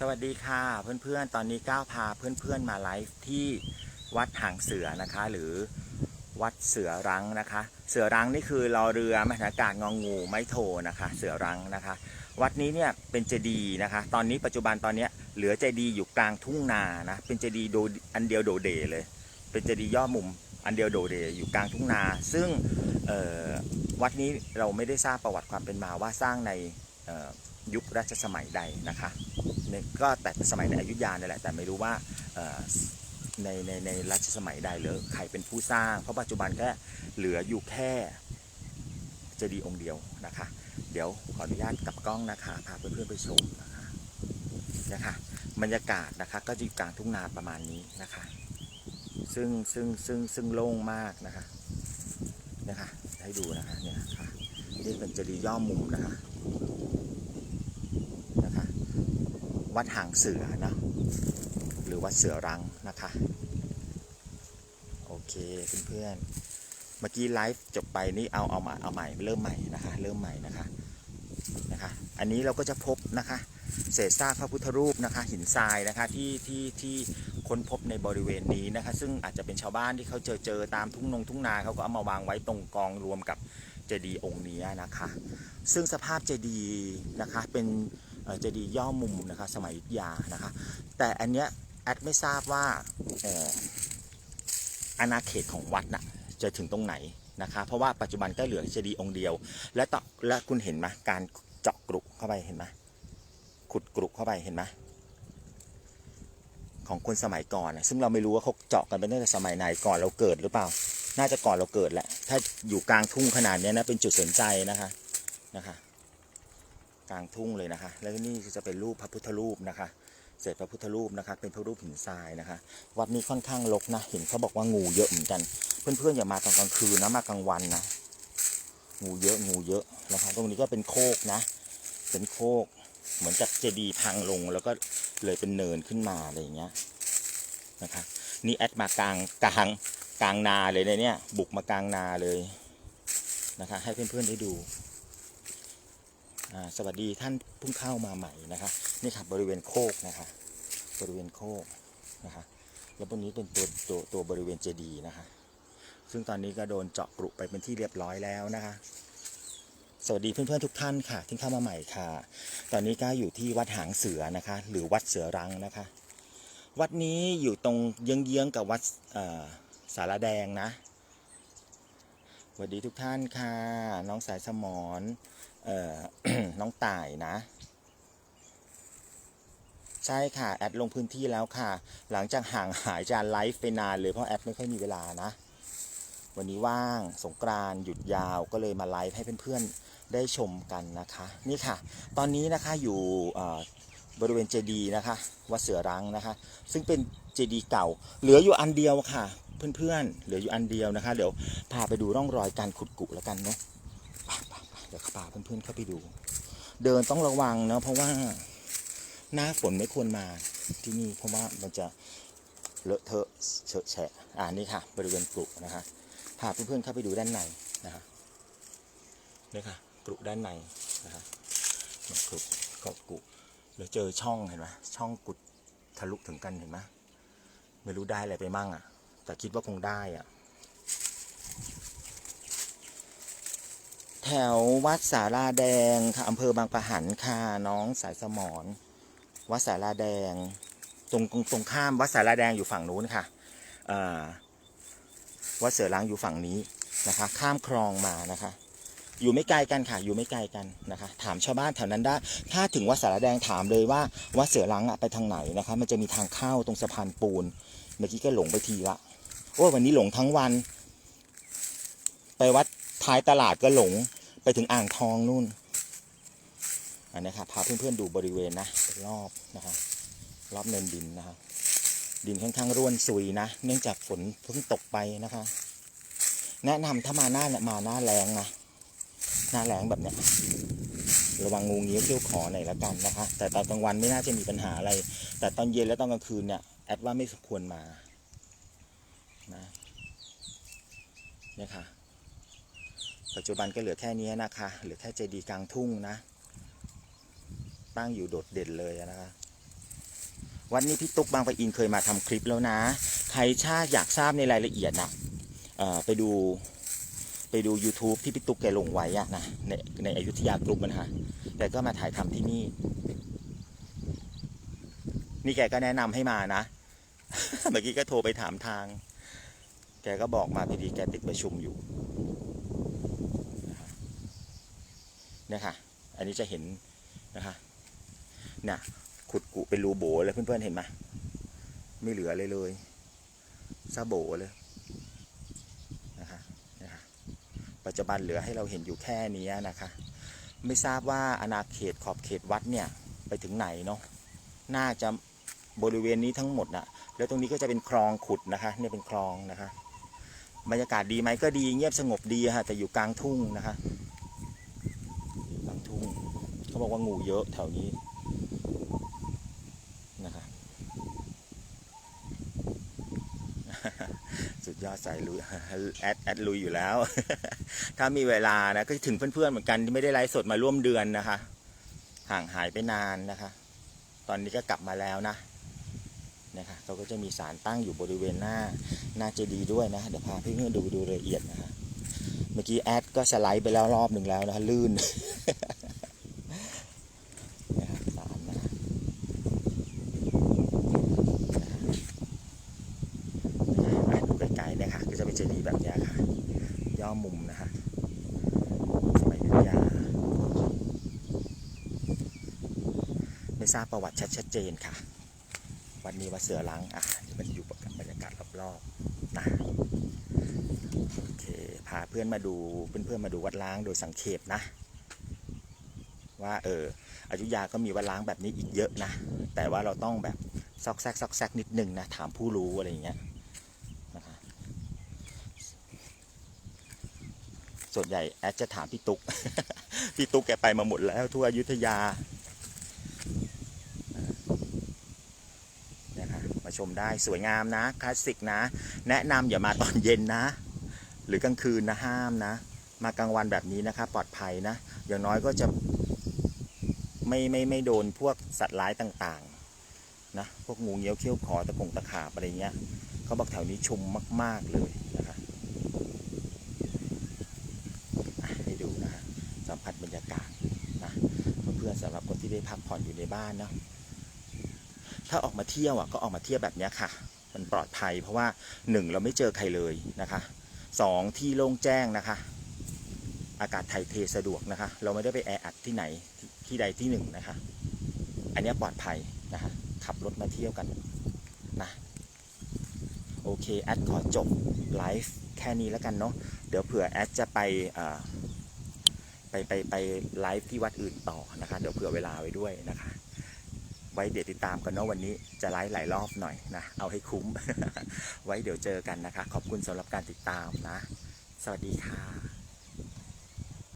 สวัสดีค่ะเพื่อนๆ ตอนนี้ก้าวพาเพื่อนๆมาไลฟ์ที่วัดหางเสือนะคะ หรือวัดเสือรังนะคะ เสือรังนี่คือรอเรือมหากาศงองงูไม่โทนะคะ เสือรังนะคะ วัดนี้เนี่ยเป็นเจดีย์นะคะ ตอนนี้ปัจจุบันตอนนี้เหลือเจดีย์อยู่กลางทุ่งนานะเป็นเจดีย์โดอันเดียวโดเดเลย เป็นเจดีย์ย่อมุมอันเดียวโดเดอยู่กลางทุ่งนา ซึ่งวัดนี้เราไม่ได้ทราบประวัติความเป็นมาว่าสร้างในยุครัชสมัยใดนะคะ เนี่ยก็แต่สมัยในอยุธยาเนี่ยแหละแต่ไม่รู้ว่าในในในรัชสมัยใดหรือใครเป็นผู้สร้าง เพราะปัจจุบันแค่เหลืออยู่แค่เจดีย์องค์เดียวนะคะ เดี๋ยวขออนุญาตกับกล้องนะคะพาเพื่อนๆไปชมนะคะนะคะบรรยากาศนะคะก็จะอยู่กลางทุ่งนาประมาณนี้นะคะ ซึ่งซึ่งซึ่งซึ่งโล่งมากนะคะนะคะให้ดูนะคะเนี่ยค่ะนี่เป็นเจดีย์ย่อมุมนะคะนะคะ วัดหางเสือเนาะหรือวัดเสือรังนะคะโอเคเพื่อนๆเมื่อกี้ไลฟ์จบไปนี่เอาเอามาเอาใหม่เริ่มใหม่นะคะ เริ่มใหม่นะคะนะคะ อันนี้เราก็จะพบนะคะ เศษซากพระพุทธรูปนะคะ หินทรายนะคะที่ที่ที่ค้นพบในบริเวณนี้นะคะ ซึ่งอาจจะเป็นชาวบ้านที่เขาเจอเจอตามทุ่งนงทุ่งนาเขาก็เอามาวางไว้ตรงกองรวมกับเจดีย์องค์นี้นะคะ ซึ่งสภาพเจดีย์นะคะเป็น เอ่อเจดีย์ย่อมุมนะคะสมัยยุธยานะคะ แต่อันเนี้ยแอดไม่ทราบว่าอาณาเขตของวัดน่ะจะถึงตรงไหนนะคะ เพราะว่าปัจจุบันก็เหลือเจดีย์องค์เดียว และต่อและคุณเห็นไหมการเจาะกรุเข้าไปเห็นไหมขุดกรุเข้าไปเห็นไหมของคนสมัยก่อน ซึ่งเราไม่รู้ว่าเขาเจาะกันไปตั้งแต่สมัยไหนก่อนเราเกิดหรือเปล่า น่าจะก่อนเราเกิดแหละ ถ้าอยู่กลางทุ่งขนาดนี้นะเป็นจุดสนใจนะคะนะคะ กลางทุ่งเลยนะคะ แล้วนี่จะเป็นรูปพระพุทธรูปนะคะเศษพระพุทธรูปนะคะ เป็นพระรูปหินทรายนะคะ วัดนี้ค่อนข้างรกนะ เห็นเขาบอกว่างูเยอะเหมือนกัน เพื่อนๆอย่ามาตอนกลางคืนนะมากลางวันนะ งูเยอะงูเยอะนะคะ ตรงนี้ก็เป็นโคกนะ เป็นโคก เหมือนจากเจดีย์พังลงแล้วก็เลยเป็นเนินขึ้นมาอะไรอย่างเงี้ยนะคะ นี่แอดมากลางกลางกลางนาเลยนเนี่ย บุกมากลางนาเลยนะคะ ให้เพื่อนๆได้ดู สวัสดีท่านเพิ่งเข้ามาใหม่นะคะนี่ครับบริเวณโคกนะคะบริเวณโคกนะคะแล้วบนนี้เป็นตัวตัวตัวบริเวณเจดีย์นะคะซึ่งตอนนี้ก็โดนเจาะกรุไปเป็นที่เรียบร้อยแล้วนะคะ สวัสดีเพื่อนๆทุกท่านค่ะที่เข้ามาใหม่ค่ะ ตอนนี้ก็อยู่ที่วัดหางเสือนะคะ หรือวัดเสือรังนะคะ วัดนี้อยู่ตรงเยื้องๆกับวัดสารแดงนะ สวัสดีทุกท่านค่ะ น้องสายสมอนเอ่อ น้องต่ายนะ ใช่ค่ะ แอดลงพื้นที่แล้วค่ะ หลังจากห่างหายจากไลฟ์ไปนานเลยเพราะแอดไม่ค่อยมีเวลานะ วันนี้ว่างสงกรานต์หยุดยาวก็เลยมาไลฟ์ให้เพื่อนๆ ได้ชมกันนะคะ นี่ค่ะ ตอนนี้นะคะอยู่บริเวณเจดีย์นะคะวัดเสือรังนะคะ ซึ่งเป็นเจดีย์เก่า เหลืออยู่อันเดียวค่ะ เพื่อนๆเหลืออยู่อันเดียวนะคะ เดี๋ยวพาไปดูร่องรอยการขุดกุแล้วกันเนาะเดี๋ยวพาเพื่อนๆเข้าไปดู เดินต้องระวังเนาะเพราะว่าหน้าฝนไม่ควรมาที่นี่เพราะว่ามันจะเลอะเทอะเฉอะแฉะอ่านี่ค่ะ บริเวณกรุนะคะพาเพื่อนๆเข้าไปดูด้านในนะคะนี่ค่ะกรุด้านในนะคะกรุก็กรุแล้วเจอช่องเห็นไหมช่องกุดทะลุถึงกันเห็นไหมไม่รู้ได้อะไรไปมั่งอะ แต่คิดว่าคงได้อะแถววัดสาราแดงค่ะอำเภอบางปะหันค่ะน้องสายสมอนวัดสาราแดงตรงตรงตรงข้ามวัดสาราแดงอยู่ฝั่งนู้นค่ะวัดเสือล้างอยู่ฝั่งนี้นะคะ ข้ามคลองมานะคะ อยู่ไม่ไกลกันค่ะ อยู่ไม่ไกลกันนะคะ ถามชาวบ้านแถวนั้นได้ ถ้าถึงวัดสาราแดงถามเลยว่าวัดเสือล้างอะไปทางไหนนะคะ มันจะมีทางเข้าตรงสะพานปูน เมื่อกี้ก็หลงไปทีละ โอ้วันนี้หลงทั้งวัน ไปวัดท้ายตลาดก็หลงไปถึงอ่างทองนู่นอันนี้ครับพาเพื่อนๆดูบริเวณนะรอบนะครับรอบเนินดินนะครับดินค่อนข้างร่วนซุยนะ เนื่องจากฝนเพิ่งตกไปนะคะ แนะนำถ้ามาหน้าเนี่ยมาหน้าแรงนะหน้าแรงแบบเนี้ยระวังงูเงี้ยวเขี้ยวขอหน่อยละกันนะคะ แต่ตอนกลางวันไม่น่าจะมีปัญหาอะไร แต่ตอนเย็นและตอนกลางคืนเนี่ยแอดว่าไม่ควรมา นะเนี่ยค่ะ ปัจจุบันก็เหลือแค่นี้นะคะ เหลือแค่เจดีย์กลางทุ่งนะ ตั้งอยู่โดดเด่นเลยนะคะวันนี้พี่ตุ๊กบางปะอินเคยมาทำคลิปแล้วนะ ใครชาติอยากทราบในรายละเอียดนะเอ่อไปดูไปดู YouTube ที่พี่ตุ๊กแกลงไว้อะนะ ในในอยุธยากรุ๊ปนะฮะแกก็มาถ่ายทำที่นี่ นี่แกก็แนะนำให้มานะ เมื่อกี้ก็โทรไปถามทาง แกก็บอกมาพอดีแกติดประชุมอยู่เนี่ยค่ะ อันนี้จะเห็นนะคะเนี่ยขุดกุเป็นรูโบเลยเพื่อนๆเห็นไหมไม่เหลือเลยเลยซาโบเลยนะคะนะคะปัจจุบันเหลือให้เราเห็นอยู่แค่นี้นะคะ ไม่ทราบว่าอาณาเขตขอบเขตวัดเนี่ยไปถึงไหนเนาะน่าจะบริเวณนี้ทั้งหมดนะแล้วตรงนี้ก็จะเป็นคลองขุดนะคะ เนี่ยเป็นคลองนะคะ บรรยากาศดีไหมก็ดีเงียบสงบดีฮะแต่อยู่กลางทุ่งนะคะกลางทุ่งเขาบอกว่างูเยอะแถวนี้นะคะสุดยอดสายลุยแอดแอดลุยอยู่แล้ว ถ้ามีเวลานะก็ถึงเพื่อนๆเหมือนกันที่ไม่ได้ไลฟ์สดมาร่วมเดือนนะคะ ห่างหายไปนานนะคะ ตอนนี้ก็กลับมาแล้วนะ นะคะเขาก็จะมีสารตั้งอยู่บริเวณหน้าหน่าจะดีด้วยนะเดี๋ยวพาเพื่อนๆดูดูรายละเอียดนะฮะเมื่อกี้แอดก็สไลด์ไปแล้วรอบหนึ่งแล้วนะลื่นนะครับสารนะอะดูไกลๆเนี่ยค่ะก็จะเป็นเจดีแบบนี้ค่ะย่อมุมนะฮะสมัยยุธยาไม่ทราบประวัติชัดชัดเจนค่ะ วันนี้วัดเสือล้างอะนี่มันอยู่กับบรรยากาศรอบๆนะโอเคพาเพื่อนมาดูเพื่อนๆมาดูวัดล้างโดยสังเขปนะ ว่าเอออยุยาก็มีวัดล้างแบบนี้อีกเยอะนะ แต่ว่าเราต้องแบบซอกแซกซอกแซกนิดนึงนะถามผู้รู้อะไรอย่างเงี้ยนะคะส่วนใหญ่แอดจะถามพี่ตุ๊ก พี่ตุ๊กแกไปมาหมดแล้วทั่วอยุธยา นะคะมา ชมได้สวยงามนะคลาสสิกนะ แนะนำอย่ามาตอนเย็นนะ หรือกลางคืนนะห้ามนะ มากลางวันแบบนี้นะคะปลอดภัยนะ อย่างน้อยก็จะไม่ไม่ไม่โดนพวกสัตว์ร้ายต่างๆนะพวกงูเงี้ยวเขี้ยวขอตะกงตะขาบอะไรเงี้ยเขาบอกแถวนี้ชุมมาก ๆเลยนะคะอะให้ดูนะสัมผัสบรรยากาศนะเพื่อนๆสำหรับคนที่ได้พักผ่อนอยู่ในบ้านเนาะ ถ้าออกมาเที่ยวอะก็ออกมาเที่ยวแบบนี้ค่ะ มันปลอดภัยเพราะว่าหนึ่งเราไม่เจอใครเลยนะคะสองที่โล่งแจ้งนะคะ อากาศถ่ายเทสะดวกนะคะ เราไม่ได้ไปแออัดที่ไหนที่ใดที่หนึ่งนะคะ อันนี้ปลอดภัยนะคะ ขับรถมาเที่ยวกันนะโอเคแอดขอจบไลฟ์แค่นี้แล้วกันเนาะเดี๋ยวเผื่อแอดจะไปไปไปไปไลฟ์ที่วัดอื่นต่อนะคะ เดี๋ยวเผื่อเวลาไว้ด้วยนะคะ ไว้เดี๋ยวติดตามกันเนาะวันนี้จะไลฟ์หลายรอบหน่อยนะ เอาให้คุ้ม ไว้เดี๋ยวเจอกันนะคะ ขอบคุณสำหรับการติดตามนะ สวัสดีค่ะ